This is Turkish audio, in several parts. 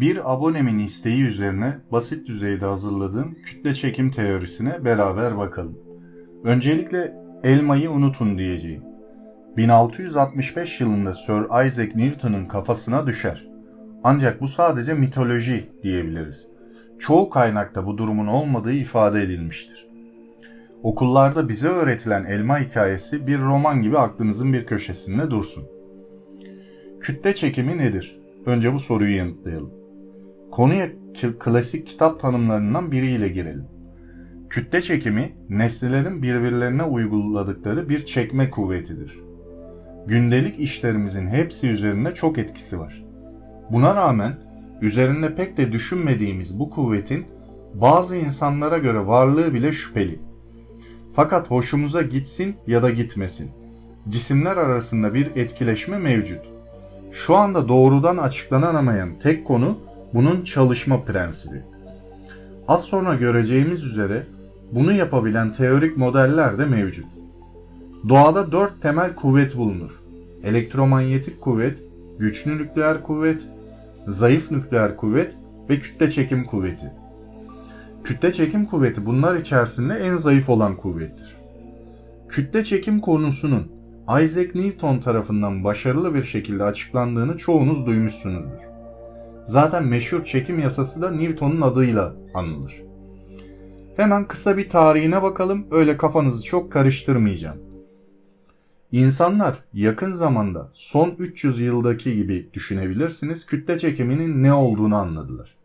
Bir abonemin isteği üzerine basit düzeyde hazırladığım kütle çekim teorisine beraber bakalım. Öncelikle elmayı unutun diyeceğim. 1665 yılında Sir Isaac Newton'un kafasına düşer. Ancak bu sadece mitoloji diyebiliriz. Çoğu kaynakta bu durumun olmadığı ifade edilmiştir. Okullarda bize öğretilen elma hikayesi bir roman gibi aklınızın bir köşesinde dursun. Kütle çekimi nedir? Önce bu soruyu yanıtlayalım. Konuya klasik kitap tanımlarından biriyle girelim. Kütle çekimi, nesnelerin birbirlerine uyguladıkları bir çekme kuvvetidir. Gündelik işlerimizin hepsi üzerinde çok etkisi var. Buna rağmen üzerinde pek de düşünmediğimiz bu kuvvetin bazı insanlara göre varlığı bile şüpheli. Fakat hoşumuza gitsin ya da gitmesin. Cisimler arasında bir etkileşme mevcut. Şu anda doğrudan açıklanamayan tek konu bunun çalışma prensibi. Az sonra göreceğimiz üzere bunu yapabilen teorik modeller de mevcut. Doğada dört temel kuvvet bulunur. Elektromanyetik kuvvet, güçlü nükleer kuvvet, zayıf nükleer kuvvet ve kütle çekim kuvveti. Kütle çekim kuvveti bunlar içerisinde en zayıf olan kuvvettir. Kütle çekim konusunun Isaac Newton tarafından başarılı bir şekilde açıklandığını çoğunuz duymuşsunuzdur. Zaten meşhur çekim yasası da Newton'un adıyla anılır. Hemen kısa bir tarihine bakalım, öyle kafanızı çok karıştırmayacağım. İnsanlar yakın zamanda son 300 yıldaki gibi düşünebilirsiniz kütle çekiminin ne olduğunu anladılar.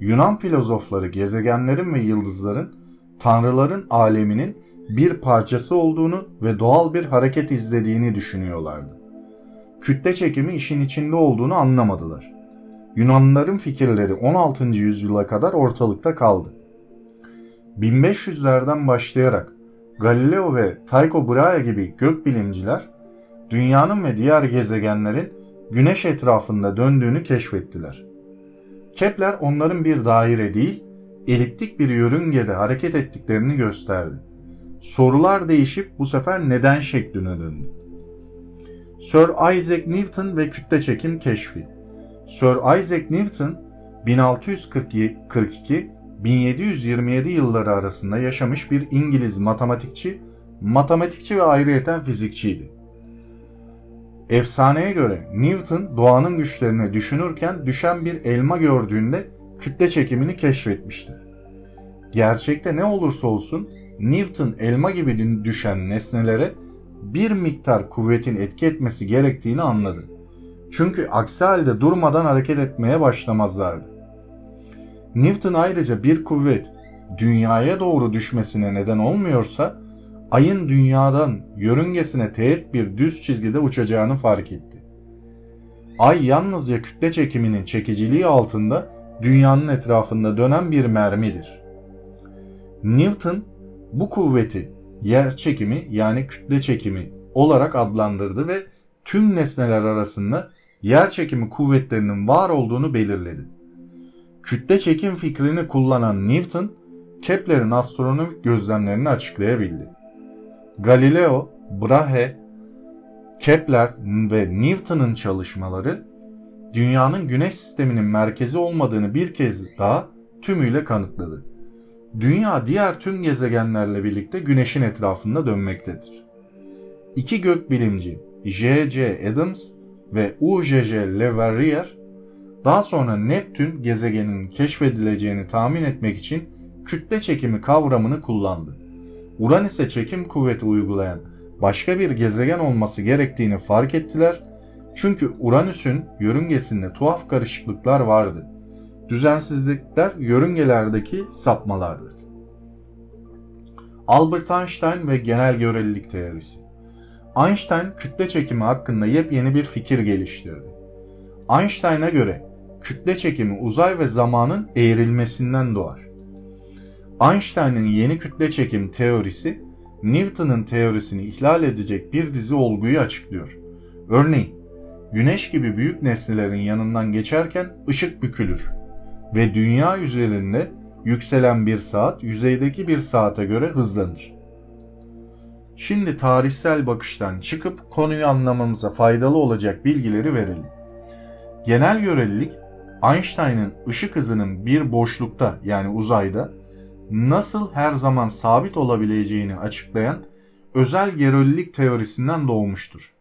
Yunan filozofları gezegenlerin ve yıldızların tanrıların aleminin bir parçası olduğunu ve doğal bir hareket izlediğini düşünüyorlardı. Kütle çekimi işin içinde olduğunu anlamadılar. Yunanlıların fikirleri 16. yüzyıla kadar ortalıkta kaldı. 1500'lerden başlayarak Galileo ve Tycho Brahe gibi gökbilimciler dünyanın ve diğer gezegenlerin güneş etrafında döndüğünü keşfettiler. Kepler onların bir daire değil, eliptik bir yörüngede hareket ettiklerini gösterdi. Sorular değişip bu sefer neden şekline döndü. Sir Isaac Newton ve kütle çekim keşfi. Sir Isaac Newton 1642-1727 yılları arasında yaşamış bir İngiliz matematikçi, matematikçi ve ayrıyeten fizikçiydi. Efsaneye göre Newton doğanın güçlerini düşünürken düşen bir elma gördüğünde kütle çekimini keşfetmişti. Gerçekte ne olursa olsun Newton elma gibi düşen nesnelere bir miktar kuvvetin etki etmesi gerektiğini anladı. Çünkü aksi halde durmadan hareket etmeye başlamazlardı. Newton ayrıca bir kuvvet dünyaya doğru düşmesine neden olmuyorsa ayın dünyadan yörüngesine teğet bir düz çizgide uçacağını fark etti. Ay yalnızca kütle çekiminin çekiciliği altında dünyanın etrafında dönen bir mermidir. Newton bu kuvveti yer çekimi yani kütle çekimi olarak adlandırdı ve tüm nesneler arasında yer çekimi kuvvetlerinin var olduğunu belirledi. Kütle çekim fikrini kullanan Newton, Kepler'in astronomik gözlemlerini açıklayabildi. Galileo, Brahe, Kepler ve Newton'un çalışmaları dünyanın güneş sisteminin merkezi olmadığını bir kez daha tümüyle kanıtladı. Dünya diğer tüm gezegenlerle birlikte güneşin etrafında dönmektedir. İki gökbilimci J.J. Adams ve U.J.J. Le Verrier daha sonra Neptün gezegeninin keşfedileceğini tahmin etmek için kütle çekimi kavramını kullandı. Uranüs'e çekim kuvveti uygulayan başka bir gezegen olması gerektiğini fark ettiler çünkü Uranüs'ün yörüngesinde tuhaf karışıklıklar vardı. Düzensizlikler yörüngelerdeki sapmalardır. Albert Einstein ve genel görelilik teorisi. Einstein kütle çekimi hakkında yepyeni bir fikir geliştirdi. Einstein'a göre kütle çekimi uzay ve zamanın eğrilmesinden doğar. Einstein'ın yeni kütle çekim teorisi Newton'un teorisini ihlal edecek bir dizi olguyu açıklıyor. Örneğin, güneş gibi büyük nesnelerin yanından geçerken ışık bükülür ve dünya üzerinde yükselen bir saat yüzeydeki bir saate göre hızlanır. Şimdi tarihsel bakıştan çıkıp konuyu anlamamıza faydalı olacak bilgileri verelim. Genel görelilik Einstein'ın ışık hızının bir boşlukta yani uzayda nasıl her zaman sabit olabileceğini açıklayan özel görelilik teorisinden doğmuştur.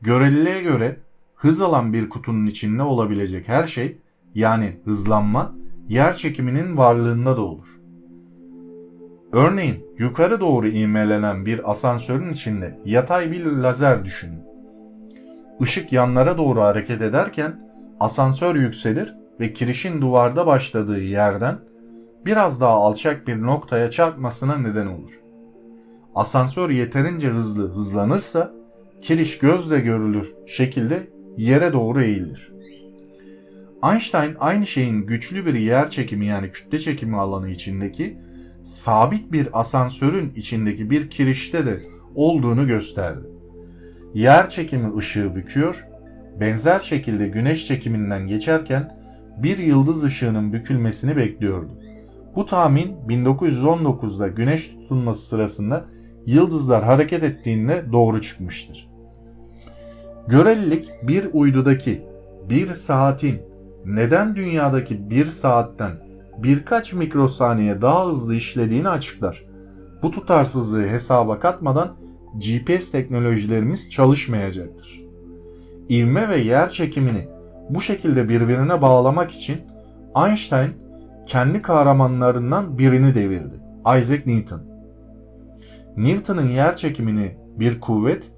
Göreliliğe göre hız alan bir kutunun içinde olabilecek her şey yani hızlanma yer çekiminin varlığında da olur. Örneğin yukarı doğru ivmelenen bir asansörün içinde yatay bir lazer düşünün. Işık yanlara doğru hareket ederken asansör yükselir ve kirişin duvarda başladığı yerden biraz daha alçak bir noktaya çarpmasına neden olur. Asansör yeterince hızlı hızlanırsa kiriş gözle görülür şekilde yere doğru eğilir. Einstein aynı şeyin güçlü bir yer çekimi yani kütle çekimi alanı içindeki sabit bir asansörün içindeki bir kirişte de olduğunu gösterdi. Yer çekimi ışığı büküyor, benzer şekilde güneş çekiminden geçerken bir yıldız ışığının bükülmesini bekliyordu. Bu tahmin 1919'da güneş tutulması sırasında yıldızlar hareket ettiğinde doğru çıkmıştır. Görelilik bir uydudaki bir saatin neden dünyadaki bir saatten birkaç mikrosaniye daha hızlı işlediğini açıklar. Bu tutarsızlığı hesaba katmadan GPS teknolojilerimiz çalışmayacaktır. İvme ve yer çekimini bu şekilde birbirine bağlamak için Einstein kendi kahramanlarından birini devirdi. Isaac Newton. Newton'un yer çekimini bir kuvvet,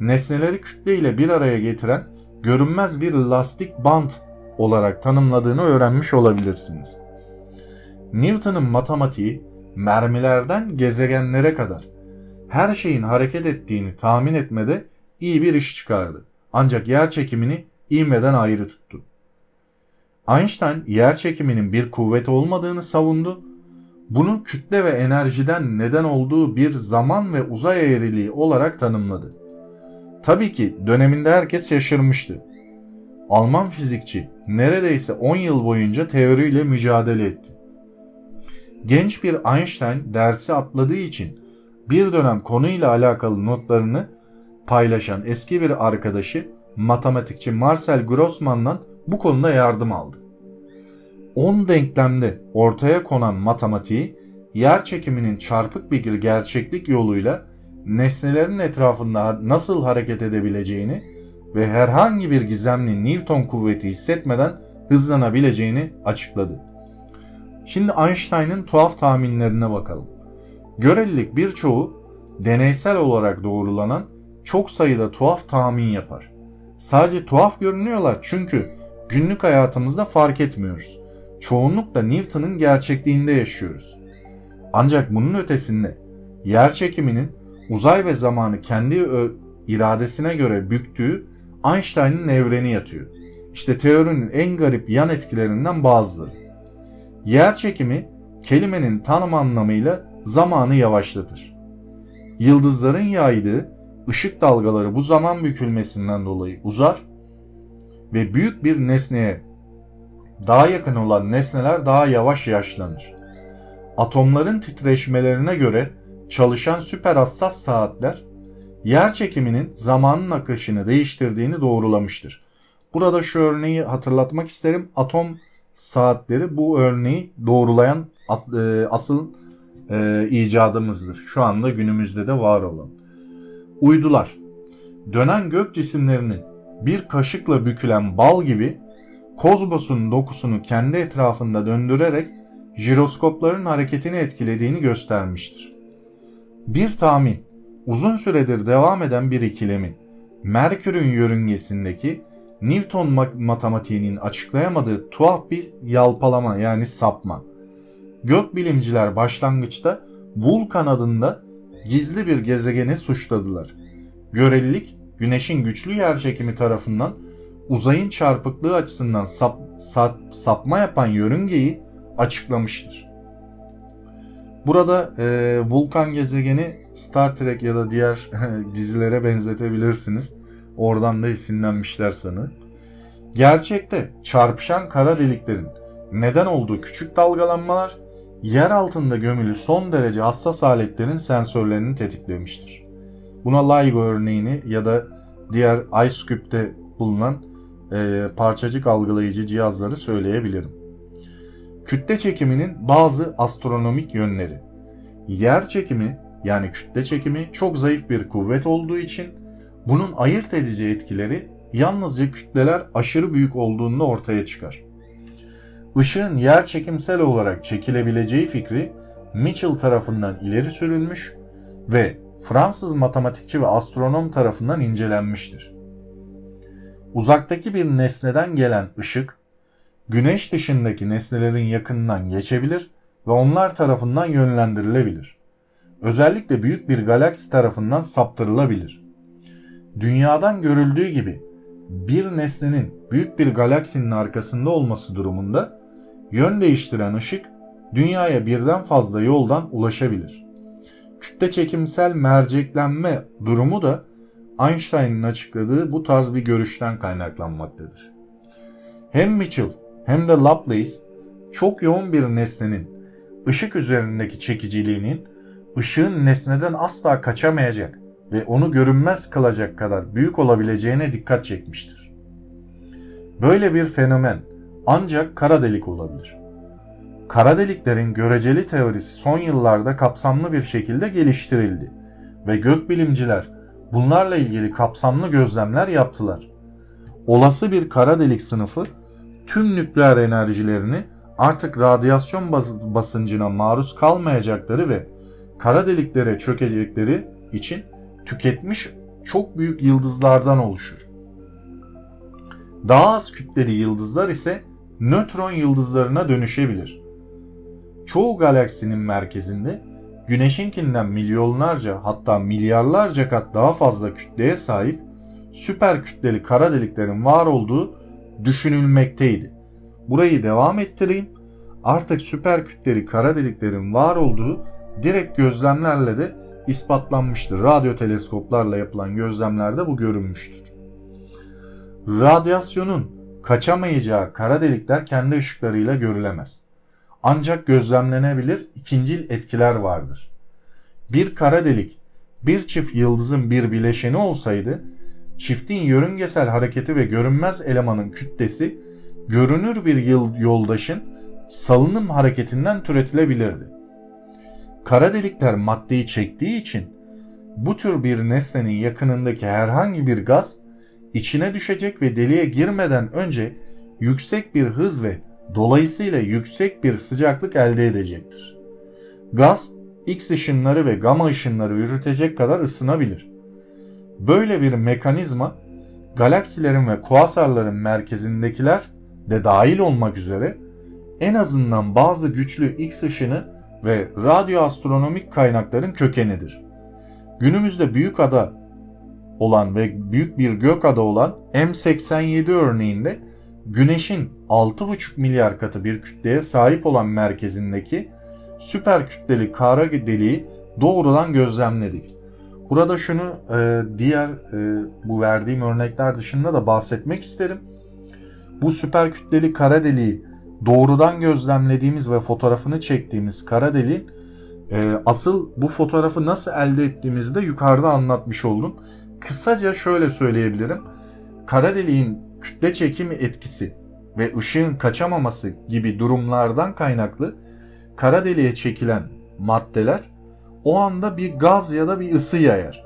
nesneleri kütle ile bir araya getiren görünmez bir lastik bant olarak tanımladığını öğrenmiş olabilirsiniz. Newton'un matematiği mermilerden gezegenlere kadar her şeyin hareket ettiğini tahmin etmede iyi bir iş çıkardı. Ancak yer çekimini ivmeden ayrı tuttu. Einstein yer çekiminin bir kuvvet olmadığını savundu. Bunun kütle ve enerjiden neden olduğu bir zaman ve uzay eğriliği olarak tanımladı. Tabii ki döneminde herkes şaşırmıştı. Alman fizikçi neredeyse 10 yıl boyunca teoriyle mücadele etti. Genç bir Einstein dersi atladığı için bir dönem konuyla alakalı notlarını paylaşan eski bir arkadaşı matematikçi Marcel Grossman'dan bu konuda yardım aldı. 10 denklemde ortaya konan matematiği yer çekiminin çarpık bir gerçeklik yoluyla nesnelerin etrafında nasıl hareket edebileceğini ve herhangi bir gizemli Newton kuvveti hissetmeden hızlanabileceğini açıkladı. Şimdi Einstein'ın tuhaf tahminlerine bakalım. Görelilik birçoğu deneysel olarak doğrulanan çok sayıda tuhaf tahmin yapar. Sadece tuhaf görünüyorlar çünkü günlük hayatımızda fark etmiyoruz. Çoğunlukla Newton'un gerçekliğinde yaşıyoruz. Ancak bunun ötesinde yer çekiminin uzay ve zamanı kendi iradesine göre büktüğü Einstein'ın evreni yatıyor. İşte teorinin en garip yan etkilerinden bazıları. Yer çekimi kelimenin tanım anlamıyla zamanı yavaşlatır. Yıldızların yaydığı ışık dalgaları bu zaman bükülmesinden dolayı uzar ve büyük bir nesneye daha yakın olan nesneler daha yavaş yaşlanır. Atomların titreşmelerine göre çalışan süper hassas saatler yer çekiminin zamanın akışını değiştirdiğini doğrulamıştır. Burada şu örneği hatırlatmak isterim. Atom saatleri bu örneği doğrulayan e, asıl e, icadımızdır. Şu anda günümüzde de var olan. Uydular. Dönen gök cisimlerinin bir kaşıkla bükülen bal gibi kozmosun dokusunu kendi etrafında döndürerek jiroskopların hareketini etkilediğini göstermiştir. Bir tahmin, uzun süredir devam eden bir ikilemi, Merkür'ün yörüngesindeki Newton matematiğinin açıklayamadığı tuhaf bir yalpalama yani sapma. Gökbilimciler başlangıçta Vulkan adında gizli bir gezegeni suçladılar. Görelilik, güneşin güçlü yerçekimi tarafından uzayın çarpıklığı açısından sap, sap, sapma yapan yörüngeyi açıklamıştır. Burada e, Vulkan gezegeni Star Trek ya da diğer dizilere benzetebilirsiniz. Oradan da esinlenmişler sanı. Gerçekte çarpışan kara deliklerin neden olduğu küçük dalgalanmalar yer altında gömülü son derece hassas aletlerin sensörlerini tetiklemiştir. Buna LIGO örneğini ya da diğer IceCube'de bulunan e, parçacık algılayıcı cihazları söyleyebilirim. Kütle çekiminin bazı astronomik yönleri. Yer çekimi yani kütle çekimi çok zayıf bir kuvvet olduğu için bunun ayırt edici etkileri yalnızca kütleler aşırı büyük olduğunda ortaya çıkar. Işığın yer çekimsel olarak çekilebileceği fikri Mitchell tarafından ileri sürülmüş ve Fransız matematikçi ve astronom tarafından incelenmiştir. Uzaktaki bir nesneden gelen ışık, güneş dışındaki nesnelerin yakınından geçebilir ve onlar tarafından yönlendirilebilir. Özellikle büyük bir galaksi tarafından saptırılabilir. Dünyadan görüldüğü gibi bir nesnenin büyük bir galaksinin arkasında olması durumunda yön değiştiren ışık dünyaya birden fazla yoldan ulaşabilir. Kütle çekimsel merceklenme durumu da Einstein'ın açıkladığı bu tarz bir görüşten kaynaklanmaktadır. Hem Mitchell hem de Laplace çok yoğun bir nesnenin ışık üzerindeki çekiciliğinin ışığın nesneden asla kaçamayacak ve onu görünmez kılacak kadar büyük olabileceğine dikkat çekmiştir. Böyle bir fenomen ancak kara delik olabilir. Kara deliklerin göreceli teorisi son yıllarda kapsamlı bir şekilde geliştirildi ve gökbilimciler bunlarla ilgili kapsamlı gözlemler yaptılar. Olası bir kara delik sınıfı tüm nükleer enerjilerini artık radyasyon basıncına maruz kalmayacakları ve kara deliklere çökecekleri için tüketmiş çok büyük yıldızlardan oluşur. Daha az kütleli yıldızlar ise nötron yıldızlarına dönüşebilir. Çoğu galaksinin merkezinde Güneşinkinden milyonlarca hatta milyarlarca kat daha fazla kütleye sahip süper kütleli kara deliklerin var olduğu düşünülmekteydi. Burayı devam ettireyim. Artık süper kütleli kara deliklerin var olduğu direkt gözlemlerle de ispatlanmıştır. Radyo teleskoplarla yapılan gözlemlerde bu görünmüştür. Radyasyonun kaçamayacağı kara delikler kendi ışıklarıyla görülemez. Ancak gözlemlenebilir ikincil etkiler vardır. Bir kara delik bir çift yıldızın bir bileşeni olsaydı çiftin yörüngesel hareketi ve görünmez elemanın kütlesi görünür bir yoldaşın salınım hareketinden türetilebilirdi. Kara delikler maddeyi çektiği için bu tür bir nesnenin yakınındaki herhangi bir gaz içine düşecek ve deliğe girmeden önce yüksek bir hız ve dolayısıyla yüksek bir sıcaklık elde edecektir. Gaz, X ışınları ve gamma ışınları yürütecek kadar ısınabilir. Böyle bir mekanizma galaksilerin ve kuasarların merkezindekiler de dahil olmak üzere en azından bazı güçlü X ışını ve radyoastronomik kaynakların kökenidir. Günümüzde büyük ada olan ve büyük bir gök ada olan M87 örneğinde Güneş'in 6,5 milyar katı bir kütleye sahip olan merkezindeki süper kütleli kara deliği doğrudan gözlemledik. Burada şunu e, diğer e, bu verdiğim örnekler dışında da bahsetmek isterim. Bu süper kütleli kara deliği doğrudan gözlemlediğimiz ve fotoğrafını çektiğimiz kara deliğin e, asıl bu fotoğrafı nasıl elde ettiğimizde yukarıda anlatmış oldum. Kısaca şöyle söyleyebilirim. Kara deliğin kütle çekimi etkisi ve ışığın kaçamaması gibi durumlardan kaynaklı kara deliğe çekilen maddeler o anda bir gaz ya da bir ısı yayar.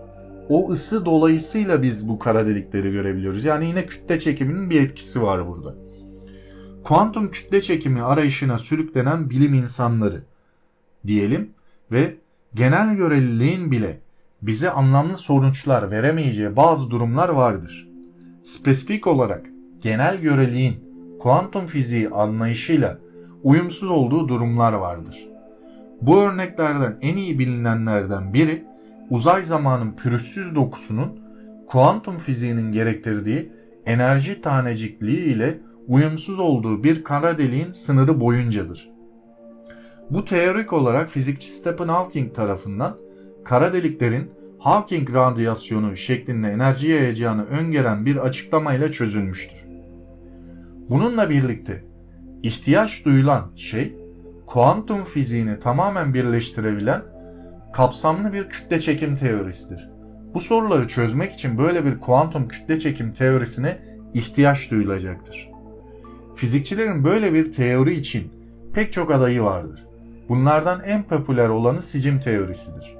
O ısı dolayısıyla biz bu kara delikleri görebiliyoruz. Yani yine kütle çekiminin bir etkisi var burada. Kuantum kütle çekimi arayışına sürüklenen bilim insanları diyelim ve genel göreliliğin bile bize anlamlı sonuçlar veremeyeceği bazı durumlar vardır. Spesifik olarak genel göreliğin kuantum fiziği anlayışıyla uyumsuz olduğu durumlar vardır. Bu örneklerden en iyi bilinenlerden biri uzay zamanın pürüzsüz dokusunun kuantum fiziğinin gerektirdiği enerji tanecikliği ile uyumsuz olduğu bir kara deliğin sınırı boyuncadır. Bu teorik olarak fizikçi Stephen Hawking tarafından kara deliklerin Hawking radyasyonu şeklinde enerji yayacağını öngören bir açıklamayla çözülmüştür. Bununla birlikte ihtiyaç duyulan şey kuantum fiziğini tamamen birleştirebilen kapsamlı bir kütle çekim teorisidir. Bu soruları çözmek için böyle bir kuantum kütle çekim teorisine ihtiyaç duyulacaktır. Fizikçilerin böyle bir teori için pek çok adayı vardır. Bunlardan en popüler olanı sicim teorisidir.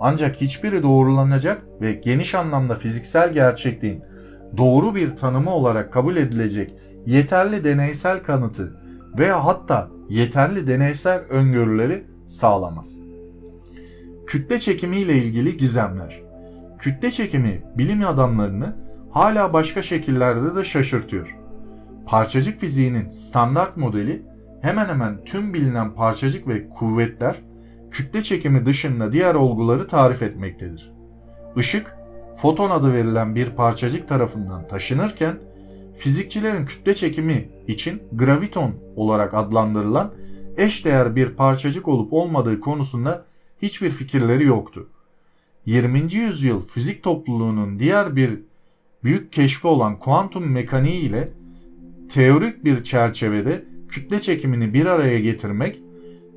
Ancak hiçbiri doğrulanacak ve geniş anlamda fiziksel gerçekliğin doğru bir tanımı olarak kabul edilecek yeterli deneysel kanıtı veya hatta yeterli deneysel öngörüleri sağlamaz. Kütle çekimi ile ilgili gizemler. Kütle çekimi bilim adamlarını hala başka şekillerde de şaşırtıyor. Parçacık fiziğinin standart modeli hemen hemen tüm bilinen parçacık ve kuvvetler kütle çekimi dışında diğer olguları tarif etmektedir. Işık, foton adı verilen bir parçacık tarafından taşınırken, fizikçilerin kütle çekimi için graviton olarak adlandırılan eşdeğer bir parçacık olup olmadığı konusunda hiçbir fikirleri yoktu. 20. yüzyıl fizik topluluğunun diğer bir büyük keşfi olan kuantum mekaniği ile teorik bir çerçevede kütle çekimini bir araya getirmek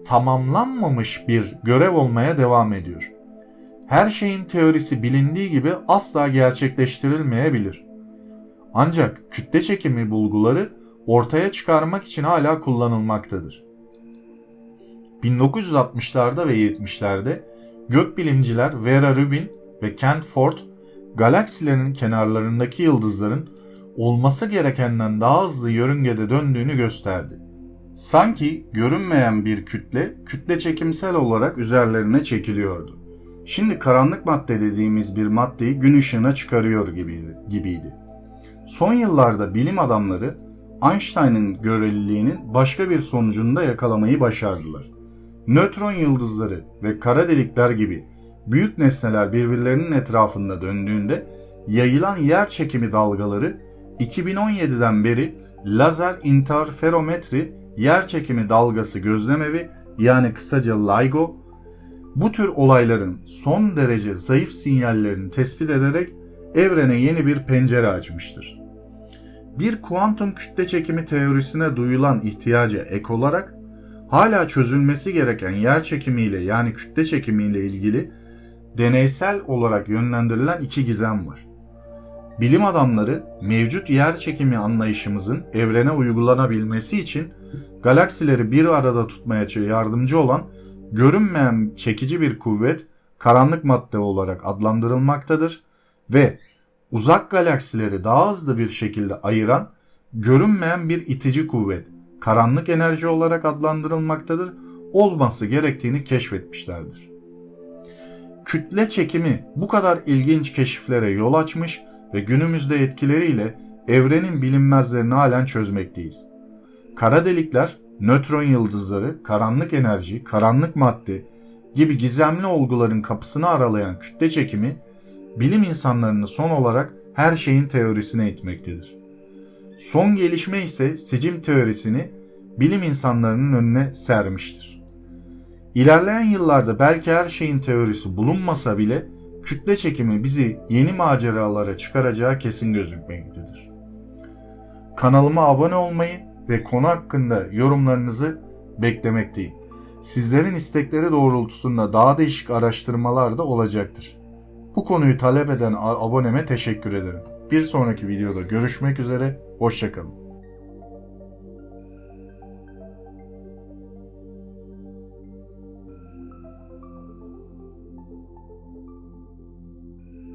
tamamlanmamış bir görev olmaya devam ediyor. Her şeyin teorisi bilindiği gibi asla gerçekleştirilmeyebilir. Ancak kütle çekimi bulguları ortaya çıkarmak için hala kullanılmaktadır. 1960'larda ve 70'lerde gökbilimciler Vera Rubin ve Kent Ford galaksilerin kenarlarındaki yıldızların olması gerekenden daha hızlı yörüngede döndüğünü gösterdi. Sanki görünmeyen bir kütle, kütle çekimsel olarak üzerlerine çekiliyordu. Şimdi karanlık madde dediğimiz bir maddeyi gün ışığına çıkarıyor gibiydi. gibiydi. Son yıllarda bilim adamları Einstein'ın göreliliğinin başka bir sonucunu da yakalamayı başardılar. Nötron yıldızları ve kara delikler gibi büyük nesneler birbirlerinin etrafında döndüğünde yayılan yer çekimi dalgaları 2017'den beri lazer interferometri yer çekimi dalgası gözlemevi yani kısaca LIGO bu tür olayların son derece zayıf sinyallerini tespit ederek evrene yeni bir pencere açmıştır. Bir kuantum kütle çekimi teorisine duyulan ihtiyaca ek olarak hala çözülmesi gereken yer çekimiyle yani kütle çekimiyle ilgili deneysel olarak yönlendirilen iki gizem var. Bilim adamları mevcut yer çekimi anlayışımızın evrene uygulanabilmesi için galaksileri bir arada tutmaya yardımcı olan görünmeyen çekici bir kuvvet karanlık madde olarak adlandırılmaktadır ve uzak galaksileri daha hızlı bir şekilde ayıran görünmeyen bir itici kuvvet karanlık enerji olarak adlandırılmaktadır olması gerektiğini keşfetmişlerdir. Kütle çekimi bu kadar ilginç keşiflere yol açmış ve günümüzde etkileriyle evrenin bilinmezlerini halen çözmekteyiz. Kara delikler, nötron yıldızları, karanlık enerji, karanlık madde gibi gizemli olguların kapısını aralayan kütle çekimi, bilim insanlarını son olarak her şeyin teorisine itmektedir. Son gelişme ise sicim teorisini bilim insanlarının önüne sermiştir. İlerleyen yıllarda belki her şeyin teorisi bulunmasa bile kütle çekimi bizi yeni maceralara çıkaracağı kesin gözükmektedir. Kanalıma abone olmayı ve konu hakkında yorumlarınızı beklemekteyim. Sizlerin istekleri doğrultusunda daha değişik araştırmalar da olacaktır. Bu konuyu talep eden aboneme teşekkür ederim. Bir sonraki videoda görüşmek üzere, hoşçakalın.